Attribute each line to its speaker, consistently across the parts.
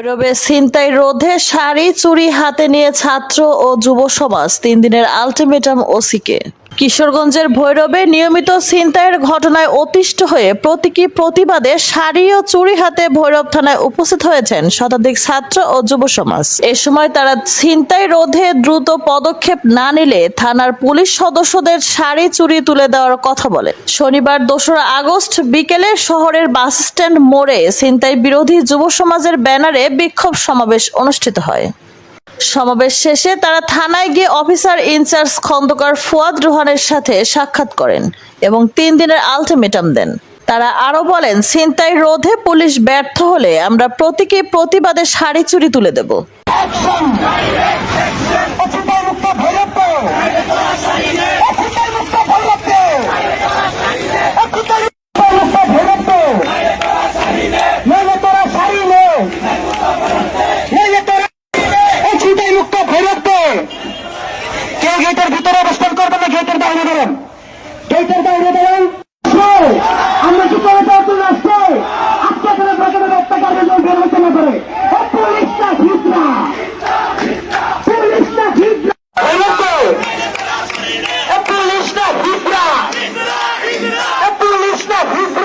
Speaker 1: ভৈরবে ছিনতাই রোধে শাড়ি চুরি হাতে নিয়ে ছাত্র ও যুব সমাজ তিন দিনের আলটিমেটাম ওসিকে। কিশোরগঞ্জের ভৈরবে নিয়মিত ছিনতাইয়ের ঘটনায় অতিষ্ঠ হয়ে প্রতীকী প্রতিবাদে শাড়ি ও চুরি হাতে ভৈরব থানায় উপস্থিত হয়েছেন শতাধিক ছাত্র ও যুব সমাজ। এ সময় তারা ছিনতাই রোধে দ্রুত পদক্ষেপ না নিলে থানার পুলিশ সদস্যদের শাড়ি চুরি তুলে দেওয়ার কথা বলে। শনিবার দোসরা আগস্ট বিকেলে শহরের বাস স্ট্যান্ড মোড়ে ছিনতাই বিরোধী যুব সমাজের ব্যানারে বিক্ষোভ সমাবেশ অনুষ্ঠিত হয়। সমাবেশ শেষে তারা থানায় গিয়ে officer in charge Khandakar Fuad রোহানের সাথে সাক্ষাৎ করেন এবং তিন দিনের আলটিমেটাম দেন। তারা আরও বলেন, ছিনতাই রোধে পুলিশ ব্যর্থ হলে আমরা প্রতীকে প্রতিবাদে শাড়ি চুরি তুলে দেব
Speaker 2: অচিন্তায় মুক্ত ভৈরব্য অচিন্তায় মুক্ত ভৈরব্য অচিন্তায় মুক্ত ভৈরব্য নইলে তোরা শাড়ি নে নইলে তোরা অচিন্তায় মুক্ত ভৈরব্য কেউ গেটের ভিতরে অবস্থান করবে না গেটের বাইরে বেরোন গেটের বাইরে বেরোন আমরা কি করে দেওয়ার আসছে আজকে করে প্রথমে একটা কারণে বের হতে না করে। পুলিশটা পুলিশটা পুলিশটা পুলিশটা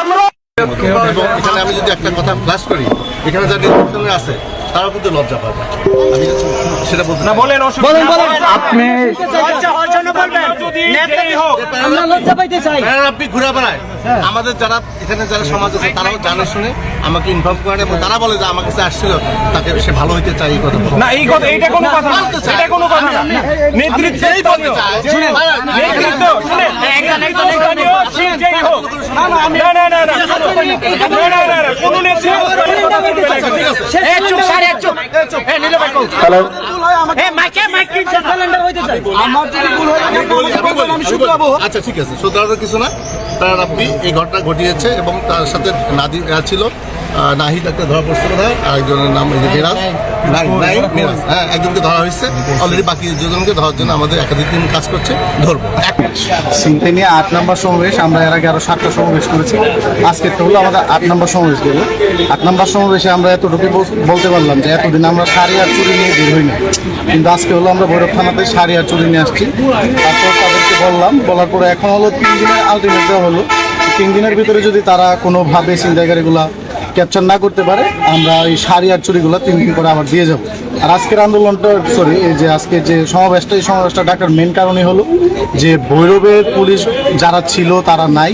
Speaker 2: আমরা
Speaker 3: এখানে আমি যদি একটা কথা ফ্লাশ করি এখানে যারা নির্বাচনে আছে তারাও কিন্তু লজ্জা পাবে আমি সেটা বলতে না বলেন
Speaker 4: বলেন বলেন আপনি
Speaker 5: আমরা লজ্জা পাইতে চাই
Speaker 3: আপনি ঘুরে বেড়ায় আমাদের যারা এখানে যারা সমাজ আছে তারাও জানে শুনে আমাকে ইনফর্ম করে এবং তারা বলে যে আমার কাছে আসছিল তাকে সে ভালো হইতে চাই এই কথা
Speaker 4: না এই কথা এটা কোনো কথা না এটা কোনো কথা না নেতৃত্ব
Speaker 3: যেই বলতে
Speaker 4: নেতৃত্ব শুনেন একজন একজন যেই হোক না না না না না না না
Speaker 3: আচ্ছা ঠিক আছে কিছু এই ঘটিয়েছে এবং তার সাথে নাদি ছিল নাহিদ একটা ধরা পড়ছিল আরেকজনের নাম হ্যাঁ একজনকে ধরা হয়েছে। অলরেডি বাকি দুজনকে ধরার জন্য আমাদের একাধিক টিম কাজ করছে। ধরবো।
Speaker 5: সিনতে নিয়ে আট নম্বর সমাবেশ, আমরা এর আগে আরও সাতটা সমাবেশ করেছি। আজকে তো হলো আমাদের আট নম্বর সমাবেশ, গেল। আট নম্বর সমাবেশে আমরা এতটুকু বল- বলতে পারলাম যে এতদিন আমরা শাড়ি আর চুরি নিয়ে বের হইনি। কিন্তু আজকে হলো আমরা ভৈরব থানাতে শাড়ি আর চুরি নিয়ে আসছি। তারপর তাদেরকে বললাম, বলার পরে এখন হলো তিন দিনের আলটিমেট দেওয়া হলো। তিন দিনের ভিতরে যদি তারা কোনোভাবে চিন্তাকারীগুলা ক্যাপচার না করতে পারে, আমরা ওই শাড়ি আর চুরিগুলো তিন দিন করে আবার দিয়ে যাব। আর আজকের আন্দোলনটা সরি এই যে আজকে যে সমাবেশটা, এই সমাবেশটা ডাকার মেন কারণই হলো যে ভৈরবের পুলিশ যারা ছিল, তারা নাই।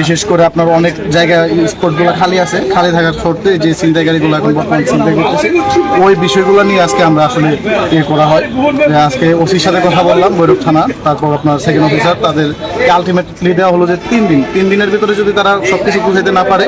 Speaker 5: বিশেষ করে আপনার অনেক জায়গায় স্পটগুলো খালি আছে, খালি থাকার শর্তে যে চিন্তাকারীগুলো এখন বর্তমানে চিন্তা করতেছে, ওই বিষয়গুলো নিয়ে আজকে আমরা আসলে ইয়ে করা হয়। আজকে ওসির সাথে কথা বললাম, ভৈরব থানা, তারপর আপনার সেকেন্ড অফিসার তাদের আলটিমেটলি দেওয়া হলো যে তিন দিন। তিন দিনের ভিতরে যদি তারা সবকিছু বুঝাইতে না পারে